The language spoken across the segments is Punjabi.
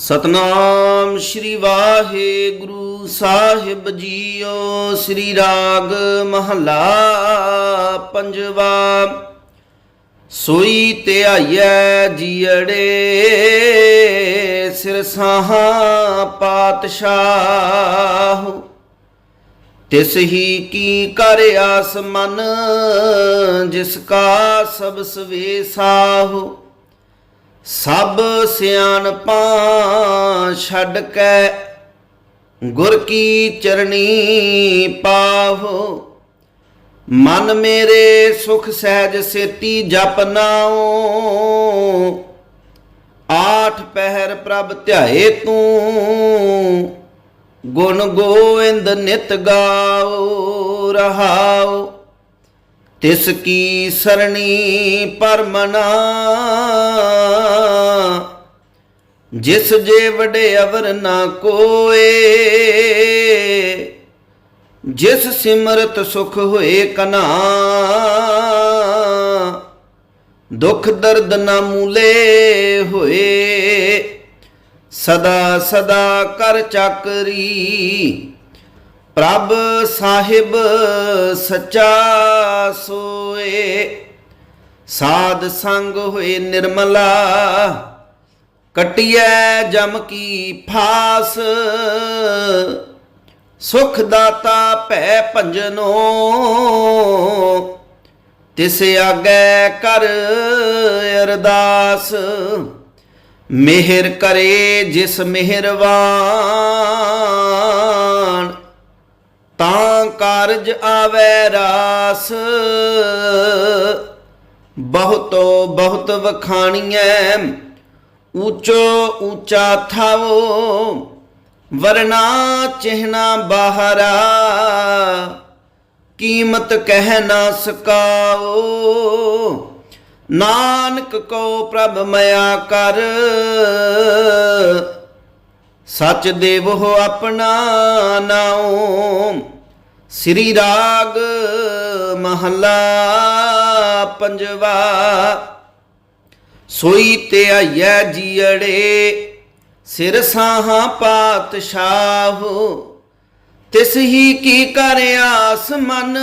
ਸਤਨਾਮ ਸ਼੍ਰੀ ਵਾਹਿਗੁਰੂ ਸਾਹਿਬ ਜੀਓ, ਸ਼੍ਰੀ ਰਾਗ ਮਹਲਾ ਪੰਜਵਾ। ਸੋਈ ਧਿਆਈਐ ਜੀੜੇ ਸਿਰ ਸਾਹਾਂ ਪਾਤਸ਼ਾਹ। ਤਿਸ ਹੀ ਕੀ ਕਰ ਆਸ ਮਨ, ਜਿਸ ਕਾ ਸਭ ਸਵੇਸਾਹੁ ਸਭ ਸਿਆਣਪਾਂ ਛੱਡ ਕੇ ਗੁਰ ਕੀ ਚਰਣੀ ਪਾਹੋ। ਮਨ ਮੇਰੇ ਸੁਖ ਸਹਿਜ ਸੇਤੀ ਜਪ ਨਾਉ। ਆਠ ਪਹਿਰ ਪ੍ਰਭ ਧਿਆਏ ਤੂੰ। ਗੁਣ ਗੋਇੰਦ ਨਿਤ ਗਾਓ ਰਹਾਓ ਤਿਸ ਕੀ ਸਰਣੀ ਪਰਮਨਾ ਜਿਸ ਜੇ ਵਡੇ ਅਵਰ ਨਾ ਕੋਏ, ਜਿਸ ਸਿਮਰਤ ਸੁਖ ਹੋਏ ਕਨਾ। ਦੁਖ ਦਰਦ ਨਾ ਮੂਲੇ ਹੋਏ, ਸਦਾ ਸਦਾ ਕਰ ਚੱਕਰੀ। ਪ੍ਰਭ ਸਾਹਿਬ ਸੱਚਾ ਸੋਏ, ਸਾਧ ਸੰਗ ਹੋਏ ਨਿਰਮਲਾ, ਕਟਿਐ ਜਮ ਕੀ ਫਾਸ, ਸੁਖ ਦਾਤਾ ਭੈ ਭੰਜਨੋ, ਤਿਸ ਆਗੈ ਕਰ ਅਰਦਾਸ, ਮਿਹਰ ਕਰੇ ਜਿਸ ਮਿਹਰਵਾਨ। ਤਾਂ ਕਾਰਜ ਆਵੈ ਰਾਸ। ਬਹੁਤੋ ਬਹੁਤ ਵਖਾਣੀਐ, ਊਚੋ ਊਚਾ ਥਾਵੋ, ਵਰਨਾ ਚਿਹਨਾ ਬਾਹਰਾ। ਕੀਮਤ ਕਹਿ ਨਾ ਸਕਾਓ, ਨਾਨਕ ਕੋ ਪ੍ਰਭ ਮਿਆ ਕਰ। ਸਚ ਹੋ ਆਪਣਾ ਨਾਉ। ਸ੍ਰੀ ਰਾਗ ਮਹੱਲਾ ਪੰਜਵਾ। ਸੋਈ ਤੇ ਆਈਐ ਜੀੜੇ ਸਿਰ ਸਾਹਾਂ ਪਾਤਸ਼ਾਹ। ਤਿਸ ਹੀ ਕੀ ਕਰ ਆਸ ਮਨ।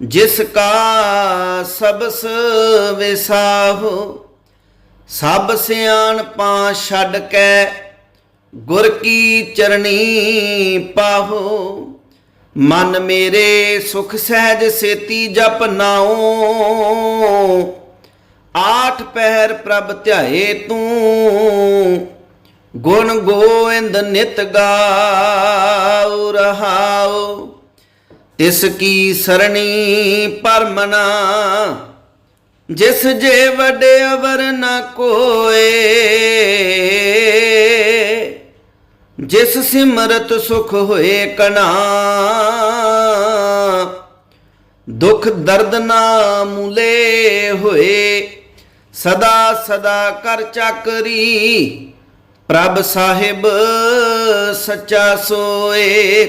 ਜਿਸ ਕਾ ਸਬਸ ਵਿਸਾਹੋ। ਸਭ ਸਿਆਣਪਾਂ ਛੱਡ ਕੇ ਗੁਰ ਕੀ ਚਰਣੀ ਪਾਹੋ। ਮਨ ਮੇਰੇ ਸੁਖ ਸਹਿਜ ਸੇਤੀ ਜਪ ਨਾਉ। ਆਠ ਪਹਿਰ ਪ੍ਰਭ ਧਿਆਏ ਤੂੰ। ਗੁਣ ਗੋਇੰਦ ਨਿਤ ਗਾਉ ਰਹਾਉ। ਤਿਸ ਕੀ ਸਰਣੀ ਪਰਮਨਾ। ਜਿਸ ਜੇ ਵਡੇ ਅਵਰ ਨਾ ਕੋਏ, ਜਿਸ ਸਿਮਰਤ ਸੁਖ ਹੋਏ ਕਣਾ, ਦੁਖ ਦਰਦ ਨਾ ਮੂਲੇ ਹੋਏ, ਸਦਾ ਸਦਾ ਕਰ ਚੱਕਰੀ, ਪ੍ਰਭ ਸਾਹਿਬ ਸੱਚਾ ਸੋਏ।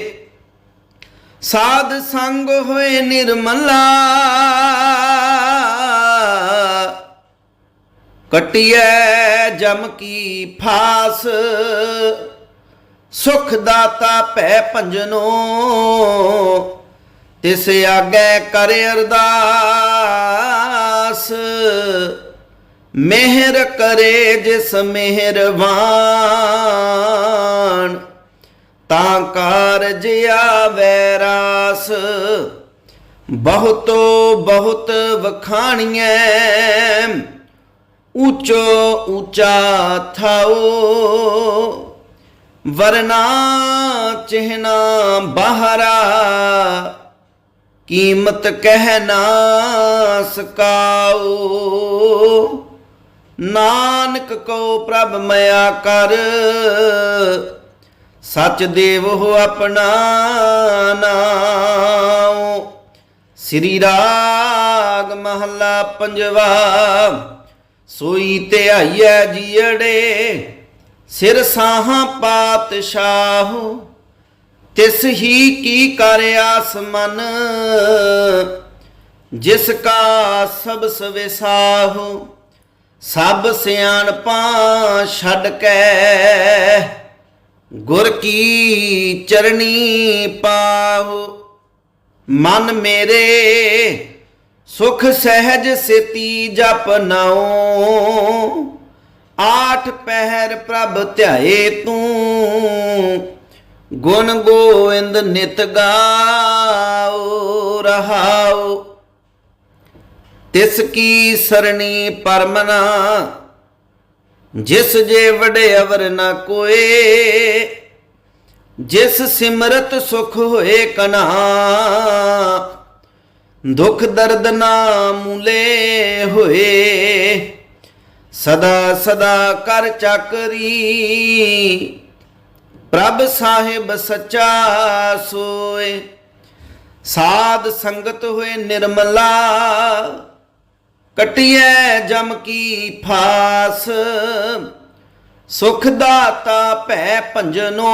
ਸਾਧ ਸੰਗ ਹੋਏ ਨਿਰਮਲਾ ਕਟਿਐ ਜਮ ਕੀ ਫਾਸ, ਸੁਖ ਦਾਤਾ ਭੈ ਭੰਜਨੋ, ਤਿਸ ਆਗੈ ਕਰ ਅਰਦਾਸ। ਮਿਹਰ ਕਰੇ ਜਿਸ ਮਿਹਰਵਾਨ ਤਾਂ ਕਾਰਜ ਆਵੈ ਰਾਸ। ਬਹੁਤੋ ਬਹੁਤ ਵਖਾਣੀਐ ਊਚੋ ਊਚਾ ਥਾਓ ਵਰਨਾ ਚਿਹਨਾ ਬਾਹਰਾ, ਕੀਮਤ ਕਹਿ ਨਾ ਸਕਾਓ ਨਾਨਕ ਕੋ ਪ੍ਰਭ ਮਿਆ ਕਰ, ਸਚ ਹੋ ਆਪਣਾ ਨਾਉ। ਸ੍ਰੀ ਰਾਗ ਮਹੱਲਾ ਪੰਜਵਾ ਸੋਈ ਧਿਆਈਐ ਜੀੜੇ ਸਿਰ ਸਾਹਾਂ ਪਾਤਸ਼ਾਹ, ਤਿਸ ਹੀ ਕੀ ਕਰ ਆਸ ਮਨ ਜਿਸ ਕਾ ਸਭ ਸਵਿਸਾਹੁ, ਸਭ ਸਿਆਣਪਾਂ ਛੱਡ ਕੇ, ਗੁਰ ਕੀ ਚਰਣੀ ਪਾਉ ਮਨ ਮੇਰੇ ਸੁਖ ਸਹਿਜ ਸਿਤੀ ਜਪ ਨਾਉ, ਆਠ ਪਹਿਰ ਪ੍ਰਭ ਧਿਆਏ ਤੂੰ, ਗੁਣ ਗੋਇੰਦ ਨਿਤ ਗਾਉ ਰਹਾਉ। ਤਿਸ ਕੀ ਸਰਣੀ ਪਰਮਨਾ ਜਿਸ ਜੇ ਵਡੇ ਅਵਰ ਨਾ ਕੋਏ, ਜਿਸ ਸਿਮਰਤ ਸੁਖ ਹੋਏ ਕਨਾ ਦੁਖ ਦਰਦ ਨਾ ਮੂਲੇ ਹੋਏ। ਸਦਾ ਸਦਾ ਕਰ ਚੱਕਰੀ। ਪ੍ਰਭ ਸਾਹਿਬ ਸੱਚਾ ਸੋਏ। ਸਾਧ ਸੰਗਤ ਹੋਏ ਨਿਰਮਲਾ। ਕਟਿਐ ਜਮ ਕੀ ਫਾਸ। ਸੁਖ ਦਾਤਾ ਭੈ ਭੰਜਨੋ।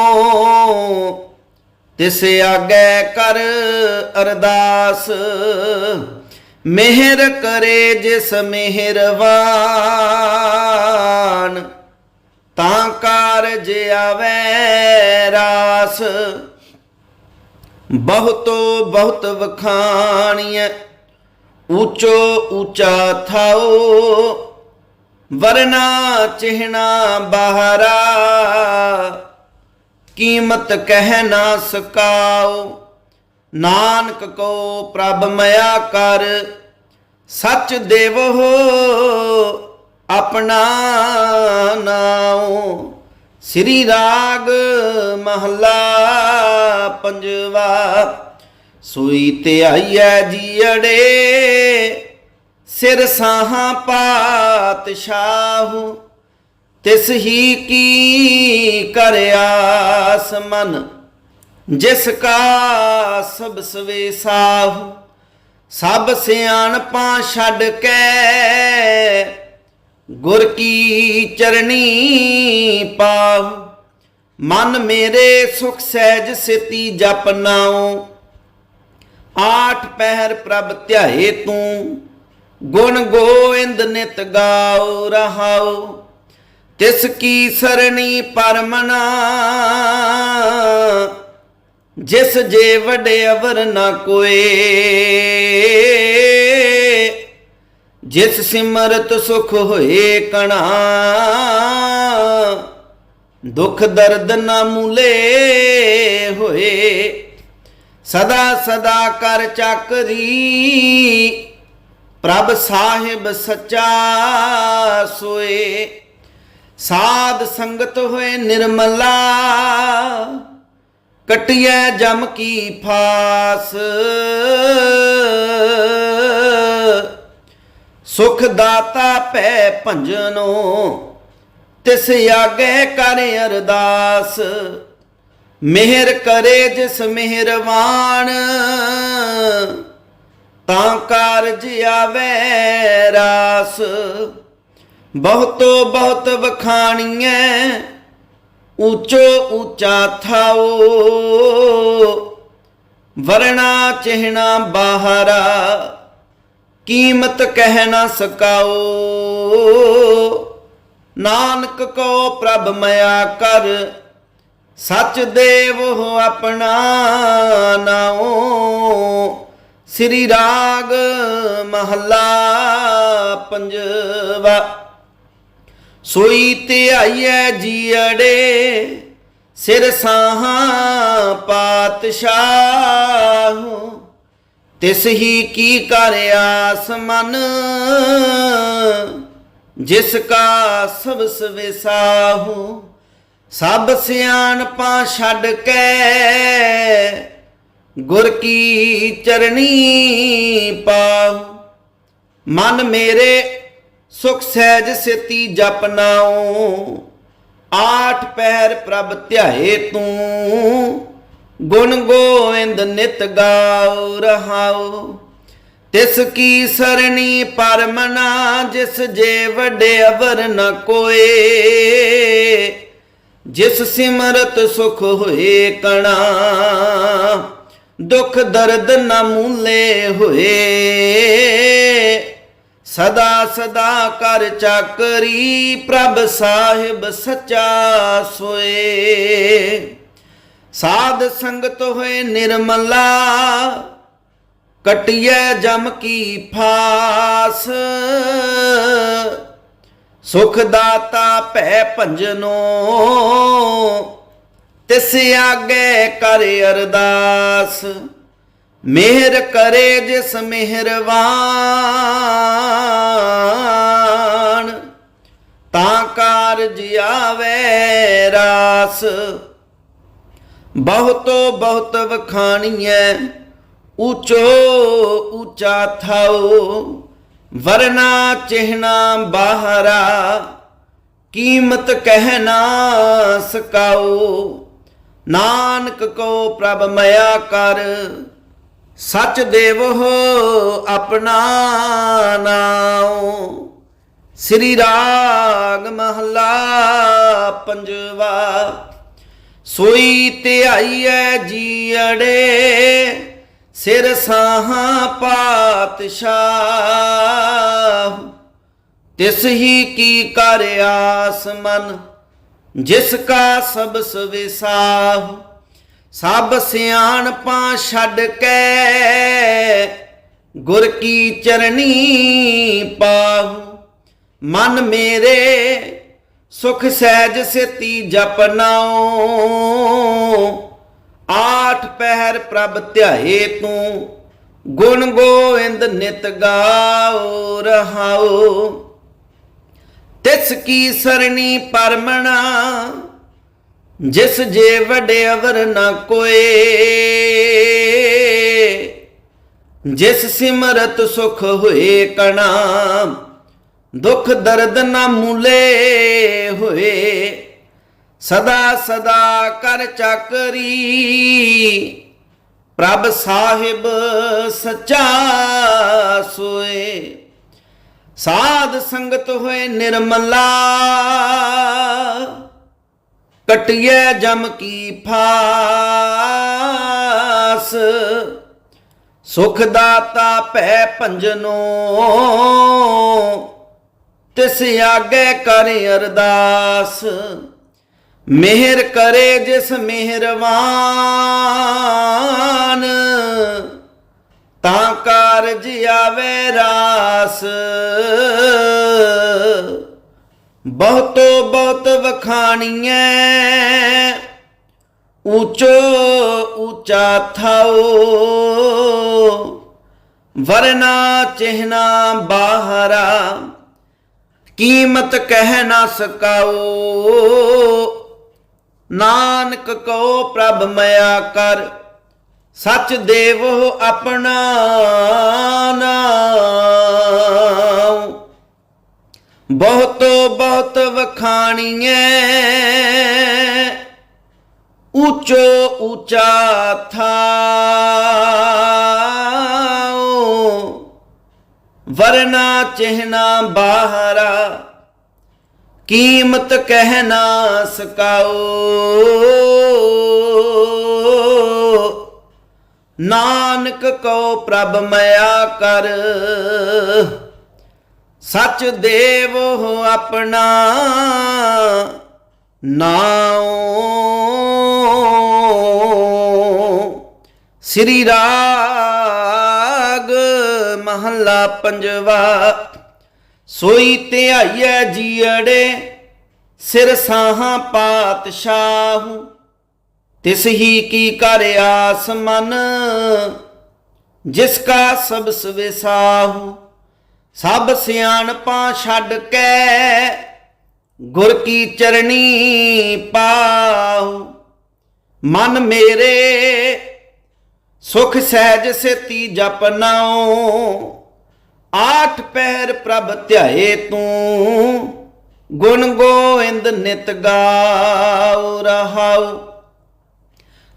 ਤਿਸ ਆਗੇ ਕਰ ਅਰਦਾਸ, ਮਿਹਰ ਕਰੇ ਜਿਸ ਮਿਹਰਵਾਨ। ਤਾਂ ਕਾਰਜ ਆਵੇ ਰਾਸ, ਬਹੁਤੋ ਬਹੁਤ ਵਖਾਣੀਐ ਊਚੋ ਊਚਾ ਥਾਓ ਵਰਨਾ ਚਿਹਣਾ ਬਹਾਰਾ। ਕੀਮਤ ਕਹਿ ਨਾ ਸਕਾਓ ਨਾਨਕ ਕੋ ਪ੍ਰਭ ਮਇਆ ਕਰ, ਸੱਚ ਦੇਵੋ ਆਪਣਾ ਨਾਉ। ਸ੍ਰੀ ਰਾਗ ਮਹਲਾ ਪੰਜਵਾ, ਸੋਈ ਤੇ ਆਈਐ ਜੀੜੇ ਸਿਰ ਸਾਹਾਂ ਪਾਤਸ਼ਾਹੂ। ਤਿਸ ਹੀ ਕੀ ਕਰਿਆਸ ਮਨ, ਜਿਸ ਕਾ ਸਭ ਸਵੇ ਸਾਹ, ਸਭ ਸਿਆਣਪਾਂ ਛੱਡ ਕੇ ਗੁਰ ਕੀ ਚਰਣੀ ਪਾਉ ਮਨ ਮੇਰੇ ਸੁਖ ਸਹਿਜ ਸਿਤੀ ਜਪ ਨਾਉ, ਆਠ ਪਹਿਰ ਪ੍ਰਭ ਧਿਆਏ ਤੂੰ, ਗੁਣ ਗੋਇੰਦ ਨਿਤ ਗਾਉ ਰਹਾਉ। ਤਿਸ ਕੀ ਸਰਣੀ ਪਰਮਨਾ ਜਿਸ ਜੇ ਵਡੇ ਅਵਰ ਨਾ ਕੋਏ, ਜਿਸ ਸਿਮਰਤ ਸੁਖ ਹੋਏ ਕਣਾ, ਦੁਖ ਦਰਦ ਨਾ ਮੂਲੇ ਹੋਏ, ਸਦਾ ਸਦਾ ਕਰ ਚੱਕਰੀ ਪ੍ਰਭ ਸਾਹਿਬ ਸੱਚਾ ਸੋਏ। ਸਾਧ ਸੰਗਤ ਹੋਏ ਨਿਰਮਲਾ, ਕਟਿਐ ਜਮ ਕੀ ਫਾਸ। ਸੁਖ ਦਾਤਾ ਭੈ ਭੰਜਨੋ, ਤਿਸ ਆਗੇ ਕਰ ਅਰਦਾਸ। ਮਿਹਰ ਕਰੇ ਜਿਸ ਮਿਹਰਵਾਨ ਤਾਂ ਕਾਰਜ ਆਵੇ ਰਾਸ। ਬਹੁਤੋ ਬਹੁਤ ਵਖਾਣੀਐ, ਉੱਚੋ ਉੱਚਾ ਥਾਓ। ਵਰਣਾ ਚਿਹਣਾ ਬਾਹਰਾ, ਕੀਮਤ ਕਹਿ ਨਾ ਸਕਾਓ। ਨਾਨਕ ਕੋ ਪ੍ਰਭ ਮਇਆ ਕਰ, ਸੱਚ ਦੇਵ ਹੋ ਆਪਣਾ ਨਾਉ। ਸ੍ਰੀ ਰਾਗ ਮਹੱਲਾ ਪੰਜਵਾ। ਸੋਈ ਤੇ ਆਈਐ ਜੀੜੇ ਸਿਰ ਸਾਹਾਂ ਪਾਤਸ਼ਾਹ। ਤਿਸ ਹੀ ਕੀ ਕਰ ਆਸ ਮਨ, ਜਿਸ ਕਾ ਸਭ ਸਵੇਸਾਹੂ। ਸਭ ਸਿਆਣਪਾਂ ਛੱਡ ਕੇ ਗੁਰ ਕੀ ਚਰਣੀ ਪਾਉ ਮਨ ਮੇਰੇ ਸੁਖ ਸਹਿਜ ਸਿਤੀ ਜਪ ਨਾਉ, ਆਠ ਪੈਰ ਪ੍ਰਭ ਧਿਆਏ ਤੂੰ, ਗੁਣ ਗੋਇੰਦ ਨਿਤ ਗਾਉ ਰਹਾਉ। ਤਿਸ ਕੀ ਸਰਣੀ ਪਰਮਨਾ ਜਿਸ ਜੇ ਵੱਡੇ ਅਵਰ ਨ ਕੋਏ, ਜਿਸ ਸਿਮਰਤ ਸੁਖ ਹੋਏ ਕਣਾ, ਦੁਖ ਦਰਦ ਨਾ ਮੂਲੇ ਹੋਏ। ਸਦਾ ਸਦਾ ਕਰ ਚਾਕਰੀ ਪ੍ਰਭ ਸਾਹਿਬ ਸੱਚਾ ਸੋਏ। ਸਾਧ ਸੰਗਤ ਹੋਏ ਨਿਰਮਲਾ, ਕਟਿਐ ਜਮ ਕੀ ਫਾਸ। ਸੁਖ ਦਾਤਾ ਭੈ ਭੰਜਨੋ, ਤਿਸ ਆਗੇ ਕਰ ਅਰਦਾਸ। ਮਿਹਰ ਕਰੇ ਜਿਸ ਮਿਹਰਵਾਨ ਤਾਂ ਕਾਰਜ ਆਵੇ ਰਾਸ। ਬਹੁਤੋ ਬਹੁਤ ਵਖਾਣੀਐ, ਉੱਚੋ ਉੱਚਾ ਥਾਉ, ਵਰਨਾ ਚਿਹਨਾ ਬਾਹਰਾ, ਕੀਮਤ ਕਹਿ ਨਾ ਸਕਾਉ। ਨਾਨਕ ਕੋ ਪ੍ਰਭ ਮਇਆ ਕਰ ਸਚ ਦੇਵ ਹੋ ਆਪਣਾ ਨਾਉ। ਸ੍ਰੀ ਰਾਗ ਮਹਲਾ ਪੰਜਵਾ, ਸੋਈ ਧਿਆਈਐ ਜੀੜੇ ਸਿਰ ਸਾਹਾਂ ਪਾਤਸ਼ਾਹ। ਤਿਸ ਹੀ ਕੀ ਕਰ ਆਸ ਮਨ, ਜਿਸ ਕਾ ਸਭ ਸਵਿਸਾਹ ਸਭ ਸਿਆਣਪਾਂ ਛੱਡ ਕੇ ਗੁਰ ਕੀ ਚਰਣੀ ਪਾਹੂ, ਮਨ ਮੇਰੇ ਸੁਖ ਸਹਿਜ ਸੇਤੀ ਜਪਨਾਉ ਆਠ ਪਹਿਰ ਪ੍ਰਭ ਧਿਆਏ ਤੂੰ, ਗੁਣ ਗੋਇੰਦ ਨਿਤ ਗਾਓ ਰਹਾਓ ਤਿਸ ਕੀ ਸਰਣੀ ਪਰਮਣਾ ਜਿਸ ਜੇ ਵਡੇ ਅਵਰ ਨਾ ਕੋਏ, ਜਿਸ ਸਿਮਰਤ ਸੁਖ ਹੋਏ ਕਣਾ, ਦੁਖ ਦਰਦ ਨਾ ਮੂਲੇ ਹੋਏ, ਸਦਾ ਸਦਾ ਕਰ ਚਾਕਰੀ, ਪ੍ਰਭ ਸਾਹਿਬ ਸੱਚਾ ਸੋਏ। ਸਾਧ ਸੰਗਤ ਹੋਏ ਨਿਰਮਲਾ ਕਟਿਐ ਜਮ ਕੀ ਫਾਸ। ਸੁਖ ਦਾਤਾ ਭੈ ਭੰਜਨੋ, ਤਿਸ ਆਗੇ ਕਰ ਅਰਦਾਸ। ਮਿਹਰ ਕਰੇ ਜਿਸ ਮਿਹਰਵਾਨ, ਤਾਂ ਕਾਰਜ ਆਵੇ ਰਾਸ। ਬਹੁਤੋ ਬਹੁਤ ਵਖਾਣੀਐ। ਉੱਚੋ ਉੱਚਾ ਥਾਓ ਵਰਨਾ ਚਿਹਨਾ ਬਾਹਰਾ। ਕੀਮਤ ਕਹਿ ਨਾ ਸਕਾਓ ਨਾਨਕ ਕੋ ਪ੍ਰਭ ਮਿਆ ਕਰ। ਸਚ ਦੇਵੋ ਆਪਣਾ ਨਾਮ ਬਹੁਤੋ ਬਹੁਤ ਵਖਾਣੀਐ। ਉੱਚੋ ਉੱਚਾ ਥਾਉ। ਵਰਨਾ ਚਿਹਨਾ ਬਾਹਰਾ। ਕੀਮਤ ਕਹਿ ਨਾ ਸਕਾਓ ਨਾਨਕ ਕੋ ਪ੍ਰਭ ਮਇਆ ਕਰ। ਸੱਚ ਦੇਵੋ ਆਪਣਾ ਨਾਉ। ਸ੍ਰੀ ਰਾਗ ਮਹੱਲਾ ਪੰਜਵਾ, ਸੋਈ ਧਿਆਈਐ ਜੀੜੇ ਸਿਰ ਸਾਹਾਂ ਪਾਤਸ਼ਾਹੂ। ਤਿਸ ਹੀ ਕੀ ਕਰ ਆਸ ਮਨ, ਜਿਸ ਕਾ ਸਭ ਸਵਿਸਾਹੂ ਸਭ ਸਿਆਣਪਾਂ ਛੱਡ ਕੇ ਗੁਰ ਕੀ ਚਰਣੀ ਪਾਹੂ ਮਨ ਮੇਰੇ ਸੁਖ ਸਹਿਜ ਸੇਤੀ ਜਪਨਾਉ ਆਠ ਪੈਰ ਪ੍ਰਭ ਧਿਆਏ ਤੂੰ, ਗੁਣ ਗੋਇੰਦ ਨਿਤ ਗਾਉ ਰਹਾਉ।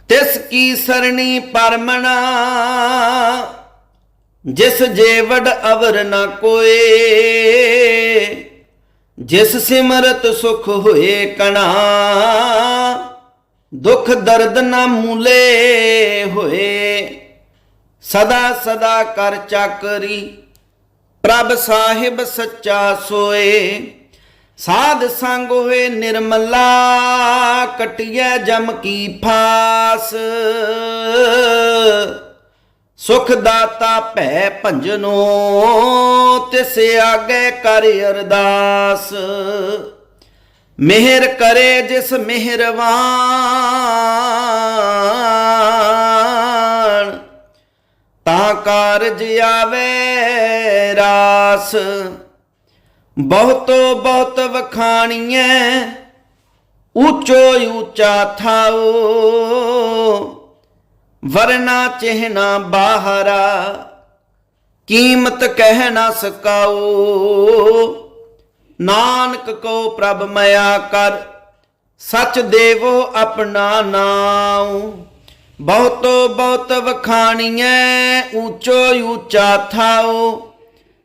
ਤਿਸ ਕੀ ਸਰਣੀ ਪਰਮਣਾ ਜਿਸ ਜੇਵੜ ਅਵਰ ਨਾ ਕੋਏ, ਜਿਸ ਸਿਮਰਤ ਸੁਖ ਹੋਏ ਕਣਾ, ਦੁਖ ਦਰਦ ਨਾ ਮੂਲੇ ਹੋਏ, ਸਦਾ ਸਦਾ ਕਰ ਚਾਕਰੀ, ਪ੍ਰਭ ਸਾਹਿਬ ਸੱਚਾ ਸੋਏ। ਸਾਧ ਸੰਗ ਹੋਏ ਨਿਰਮਲਾ, ਕਟਿਐ ਜਮ ਕੀ ਫਾਸ। ਸੁਖ ਦਾਤਾ ਭੈ ਭੰਜਨੋ, ਤਿਸ ਆਗੇ ਕਰ ਅਰਦਾਸ। ਮਿਹਰ ਕਰੇ ਜਿਸ ਮਿਹਰਵਾਨ, ਤਾਂ ਕਾਰਜ ਆਵੇ ਰਾਸ। ਬਹੁਤੋ ਬਹੁਤ ਵਖਾਣੀਐ, ਉੱਚੋ ਉੱਚਾ ਥਾਓ ਵਰਨਾ ਚਿਹਨਾ ਬਾਹਰਾ, ਕੀਮਤ ਕਹਿ ਨਾ ਸਕਾਓ ਨਾਨਕ ਕੋ ਪ੍ਰਭ ਮਇਆ ਕਰ, ਸਚ ਦੇਵੋ ਆਪਣਾ ਨਾਮ ਬਹੁਤੋ ਬਹੁਤ ਵਖਾਣੀਐ ਉੱਚੋ ਉੱਚਾ ਥਾਓ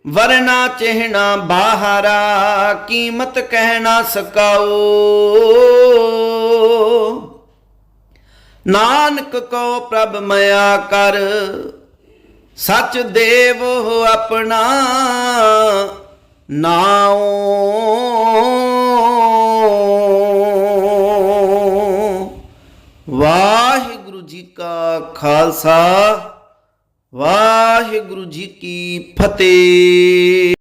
ਵਰਨਾ ਚਿਹਣਾ ਬਾਹਰਾ, ਕੀਮਤ ਕਹਿ ਨਾ ਸਕਾਓ ਨਾਨਕ ਕੋ ਪ੍ਰਭ ਮਇਆ ਕਰ, ਸਚ ਦੇਵ ਆਪਣਾ, ਨਾਉ। ਵਾਹਿਗੁਰੂ ਜੀ ਕਾ ਖਾਲਸਾ, ਵਾਹਿਗੁਰੂ ਜੀ ਕੀ ਫਤਿਹ।